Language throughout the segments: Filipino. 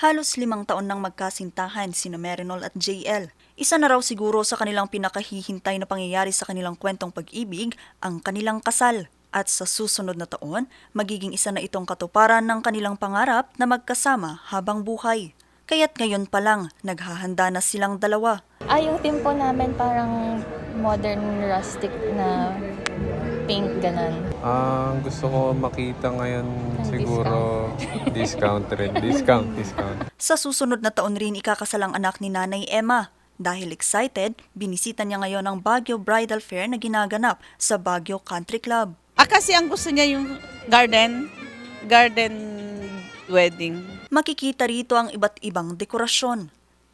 Halos limang taon nang magkasintahan sina Merinol at JL. Isa na raw siguro sa kanilang pinakahihintay na pangyayari sa kanilang kwentong pag-ibig ang kanilang kasal. At sa susunod na taon, magiging isa na itong katuparan ng kanilang pangarap na magkasama habang buhay. Kaya't ngayon pa lang, naghahanda na silang dalawa. Ah, yung team namin parang modern rustic na pink ganon. Ang gusto ko makita ngayon Ang siguro discount rin. Discount, discount. Sa susunod na taon rin ikakasal ang anak ni Nanay Emma. Dahil excited, binisita niya ngayon ang Baguio Bridal Fair na ginaganap sa Baguio Country Club. Ah, kasi ang gusto niya yung garden, garden wedding. Makikita rito ang iba't ibang dekorasyon,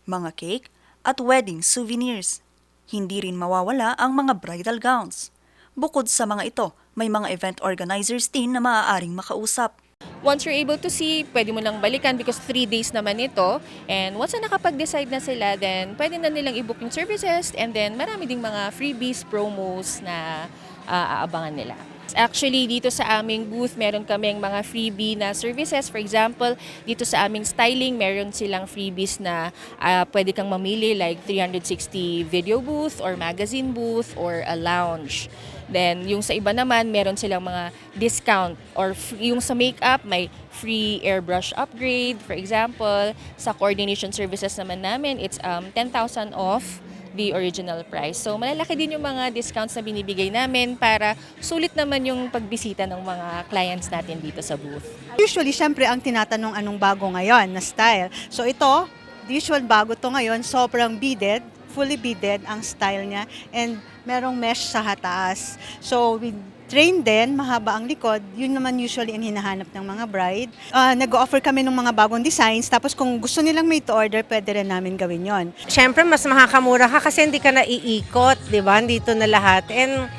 mga cake at wedding souvenirs. Hindi rin mawawala ang mga bridal gowns. Bukod sa mga ito, may mga event organizers din na maaaring makausap. Once you're able to see, pwede mo lang balikan because three days naman ito. And once na nakapag-decide na sila, then pwede na nilang i-book yung services and then marami ding mga freebies, promos na ah, aabangan nila. Actually, dito sa aming booth, meron kaming mga freebie na services. For example, dito sa aming styling, meron silang freebies na ah, pwede kang mamili like 360 video booth or magazine booth or a lounge. Then, yung sa iba naman, meron silang mga discount or f- yung sa makeup, may free airbrush upgrade. For example, sa coordination services naman namin, it's um, 10,000 off the original price. So, malalaki din yung mga discounts na binibigay namin para sulit naman yung pagbisita ng mga clients natin dito sa booth. Usually, syempre, ang tinatanong anong bago ngayon na style. So ito, usual bago to ngayon, sobrang beaded, fully beaded ang style niya and merong mesh sa hataas. So with train din, mahaba ang likod, yun naman usually ang hinahanap ng mga bride. Ah, nag-offer kami ng mga bagong designs, tapos kung gusto nilang may to order, pwede rin namin gawin yon. Siyempre, mas makakamura ka kasi hindi ka naiikot, di ba? Dito na lahat. And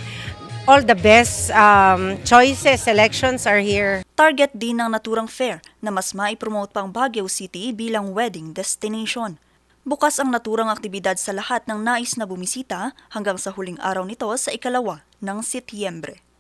all the best um, choices, selections are here. Target din ng naturang fair na mas maipromote pang Baguio City bilang wedding destination. Bukas ang naturang aktibidad sa lahat ng nais na bumisita hanggang sa huling araw nito sa ikalawa ng Setyembre.